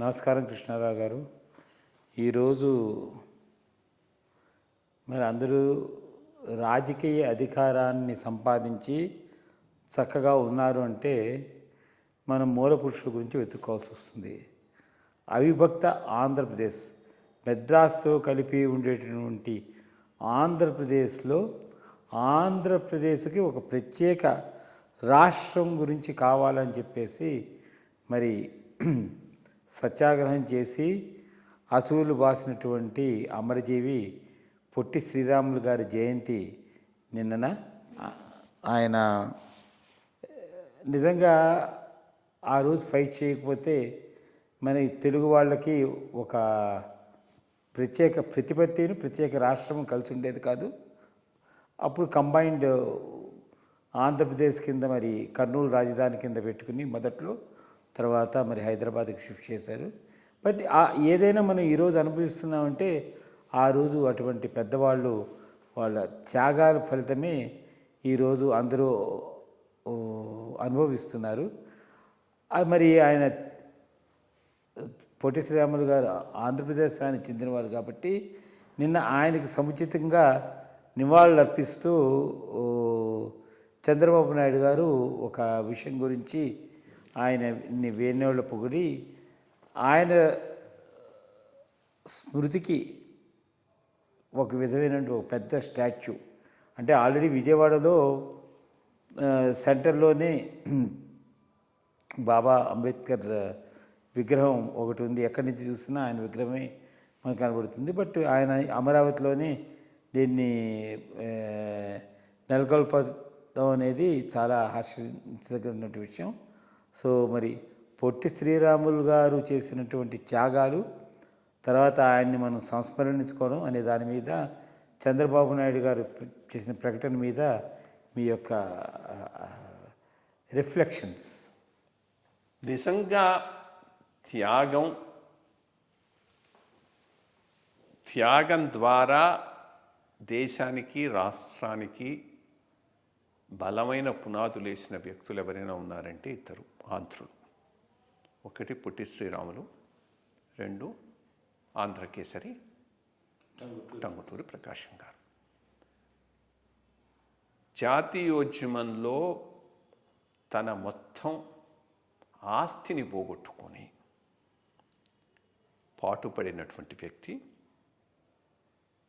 నమస్కారం కృష్ణారావు గారు. ఈరోజు మరి అందరూ రాజకీయ అధికారాన్ని సంపాదించి చక్కగా ఉన్నారు అంటే మనం మూల పురుషుల గురించి వెతుక్కోవాల్సి వస్తుంది. అవిభక్త ఆంధ్రప్రదేశ్ మెద్రాస్తో కలిపి ఉండేటటువంటి ఆంధ్రప్రదేశ్లో ఆంధ్రప్రదేశ్కి ఒక ప్రత్యేక రాష్ట్రం గురించి కావాలని చెప్పేసి మరి సత్యాగ్రహం చేసి అసూలు బాసినటువంటి అమరజీవి పొట్టి శ్రీరాములు గారి జయంతి నిన్నన ఆయన నిజంగా ఆ రోజు ఫైట్ చేయకపోతే మన తెలుగు వాళ్ళకి ఒక ప్రత్యేక ప్రతిపత్తిని ప్రత్యేక రాష్ట్రం కలిసి ఉండేది కాదు. అప్పుడు కంబైన్డ్ ఆంధ్రప్రదేశ్ కింద మరి కర్నూలు రాజధాని కింద పెట్టుకుని మొదట్లో తర్వాత మరి హైదరాబాద్కి షిఫ్ట్ చేశారు. బట్ ఆ- ఏదైనా మనం ఈరోజు అనుభవిస్తున్నామంటే ఆ రోజు అటువంటి పెద్దవాళ్ళు వాళ్ళ త్యాగాల ఫలితమే ఈరోజు అందరూ అనుభవిస్తున్నారు. అది మరి ఆయన పొట్టి శ్రీరాములు గారు ఆంధ్రప్రదేశ్ ఆయన చెందినవారు కాబట్టి నిన్న ఆయనకి సముచితంగా నివాళులు అర్పిస్తూ చంద్రబాబు నాయుడు గారు ఒక విషయం గురించి ఆయన వేణోళ్ళ పొగిడి ఆయన స్మృతికి ఒక విధమైనటువంటి ఒక పెద్ద స్టాచ్యూ. అంటే ఆల్రెడీ విజయవాడలో సెంటర్లోనే బాబా అంబేద్కర్ విగ్రహం ఒకటి ఉంది. ఎక్కడి నుంచి చూసినా ఆయన విగ్రహమే మనకు కనబడుతుంది. బట్ ఆయన అమరావతిలోనే దీన్ని నెలకొల్పడం అనేది చాలా హర్షించదగినటువంటి విషయం. సో మరి పొట్టి శ్రీరాములు గారు చేసినటువంటి త్యాగాలు తర్వాత ఆయన్ని మనం సంస్మరణించుకోవడం అనే దాని మీద చంద్రబాబు నాయుడు గారు చేసిన ప్రకటన మీద మీ యొక్క రిఫ్లెక్షన్స్. నిజంగా త్యాగం త్యాగం ద్వారా దేశానికి రాష్ట్రానికి బలమైన పునాదులు వేసిన వ్యక్తులు ఎవరైనా ఉన్నారంటే ఇద్దరు ఆంధ్రులు. ఒకటి పుట్టి శ్రీరాములు రెండు ఆంధ్రకేసరి టంగుటూరి ప్రకాశం గారు. జాతీయోద్యమంలో తన మొత్తం ఆస్తిని పోగొట్టుకొని పాటుపడినటువంటి వ్యక్తి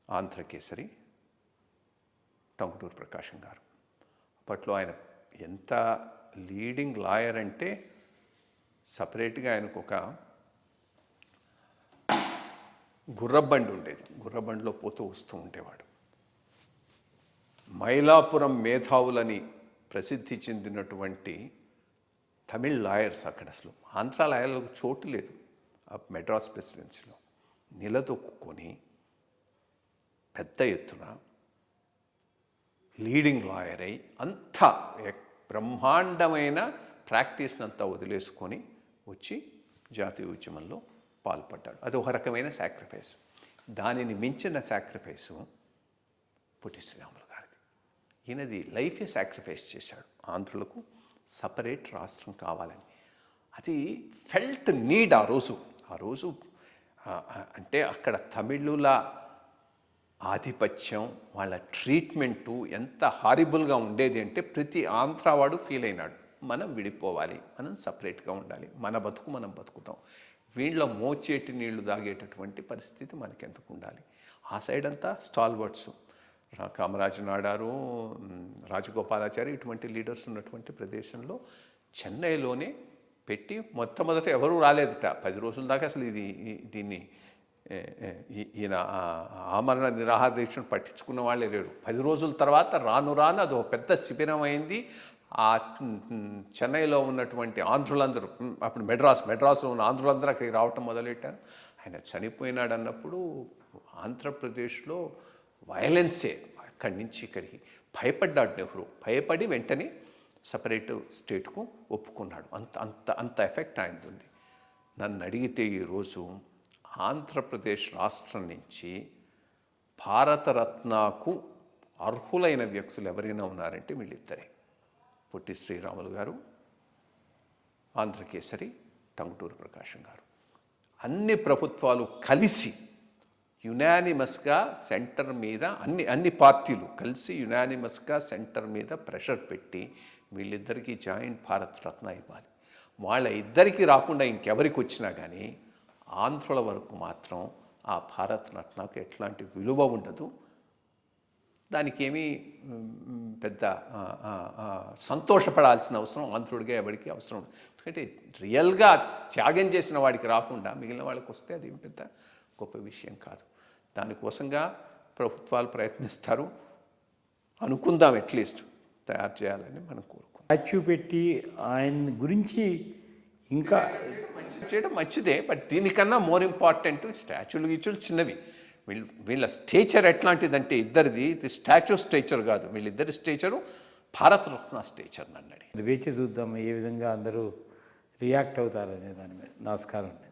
ఆంధ్రకేసరి టంగుటూరు ప్రకాశం గారు. అప్పట్లో ఆయన ఎంత లీడింగ్ లాయర్ అంటే సపరేట్గా ఆయనకు ఒక గుర్రబండి ఉండేది. గుర్రబండిలో పోతూ వస్తూ ఉండేవాడు. మైలాపురం మేధావులని ప్రసిద్ధి చెందినటువంటి తమిళ్ లాయర్స్ అక్కడ అసలు. ఆంధ్ర లాయర్లకు చోటు లేదు ఆ మెడ్రాస్ ప్రెసిడెన్సీలో. నిలదొక్కుని పెద్ద ఎత్తున లీడింగ్ లాయర్ అయి అంతా బ్రహ్మాండమైన ప్రాక్టీస్ని అంతా వదిలేసుకొని వచ్చి జాతీయ ఉద్యమంలో పాల్పడ్డాడు. అది ఒక రకమైన సాక్రిఫైస్ దానిని మించిన సాక్రిఫైసు పుట్టి శ్రీరాములు గారిది. ఈయనది లైఫే సాక్రిఫైస్ చేశాడు. ఆంధ్రులకు సపరేట్ రాష్ట్రం కావాలని. అది ఫెల్ట్ నీడ్ ఆ రోజు. ఆ రోజు అంటే అక్కడ తమిళుల ఆధిపత్యం వాళ్ళ ట్రీట్మెంటు ఎంత హారిబుల్గా ఉండేది అంటే ప్రతి ఆంధ్రావాడు ఫీల్ అయినాడు. మనం విడిపోవాలి మనం సపరేట్గా ఉండాలి మన బతుకు మనం బతుకుతాం. వీళ్ళ మోచేటి నీళ్ళు తాగేటటువంటి పరిస్థితి మనకెందుకు ఉండాలి? ఆ సైడ్ అంతా స్టాల్వర్డ్స్ కామరాజు నాడారు రాజగోపాలాచారి ఇటువంటి లీడర్స్ ఉన్నటువంటి ప్రదేశంలో చెన్నైలోనే పెట్టి మొట్టమొదట ఎవరూ రాలేదట. పది రోజుల దాకా అసలు ఇది దీన్ని ఈయన ఆమరణ నిరాహార దీక్షను పట్టించుకున్న వాళ్ళే లేరు. పది రోజుల తర్వాత రాను రాను అది ఒక పెద్ద శిబిరం అయింది. ఆ చెన్నైలో ఉన్నటువంటి ఆంధ్రులందరూ అప్పుడు మెడ్రాస్ మెడ్రాస్లో ఉన్న ఆంధ్రులందరూ అక్కడికి రావటం మొదలెట్టారు. ఆయన చనిపోయినాడు అన్నప్పుడు ఆంధ్రప్రదేశ్లో వయలెన్సే అక్కడి నుంచి ఇక్కడికి. భయపడ్డాడు నెహ్రూ. భయపడి వెంటనే సపరేట్ స్టేట్కు ఒప్పుకున్నాడు. అంత అంత అంత ఎఫెక్ట్ ఆయనది ఉంది. నన్ను అడిగితే ఈరోజు ఆంధ్రప్రదేశ్ రాష్ట్రం నుంచి భారతరత్నకు అర్హులైన వ్యక్తులు ఎవరైనా ఉన్నారంటే వీళ్ళిద్దరే. పొట్టి శ్రీరాములు గారు ఆంధ్రకేసరి టంగుటూరు ప్రకాశం గారు. అన్ని ప్రభుత్వాలు కలిసి యునానిమస్గా సెంటర్ మీద అన్ని అన్ని పార్టీలు కలిసి యునానిమస్గా సెంటర్ మీద ప్రెషర్ పెట్టి వీళ్ళిద్దరికీ జాయింట్ భారత్ రత్న ఇవ్వాలి. వాళ్ళ ఇద్దరికీ రాకుండా ఇంకెవరికి వచ్చినా కానీ ఆంధ్రుల వరకు మాత్రం ఆ భారత రత్నకు ఎట్లాంటి విలువ ఉండదు. దానికి ఏమీ పెద్ద సంతోషపడాల్సిన అవసరం ఆంధ్రుడిగా ఎవరికి అవసరం ఉండదు. ఎందుకంటే రియల్గా త్యాగం చేసిన వాడికి రాకుండా మిగిలిన వాళ్ళకి వస్తే అది పెద్ద గొప్ప విషయం కాదు. దానికోసంగా ప్రభుత్వాలు ప్రయత్నిస్తారు. అనుకుందాం అట్లీస్ట్ తయారు చేయాలని మనం కోరుకుంటాం స్టాచ్యూ పెట్టి ఆయన గురించి ఇంకా చేయడం మంచిదే బట్ దీనికన్నా మోర్ ఇంపార్టెంట్ స్టాచ్యూలు గీచులు చిన్నవి. వీళ్ళు వీళ్ళ స్టేచర్ ఎట్లాంటిదంటే ఇద్దరిది ఇది స్టాచ్యూ స్టేచర్ కాదు వీళ్ళిద్దరి స్టేచరు భారతరత్న స్టేచర్ అన్నాడు వేచి చూద్దాం ఏ విధంగా అందరూ రియాక్ట్ అవుతారనే దాని మీద నమస్కారం అండి.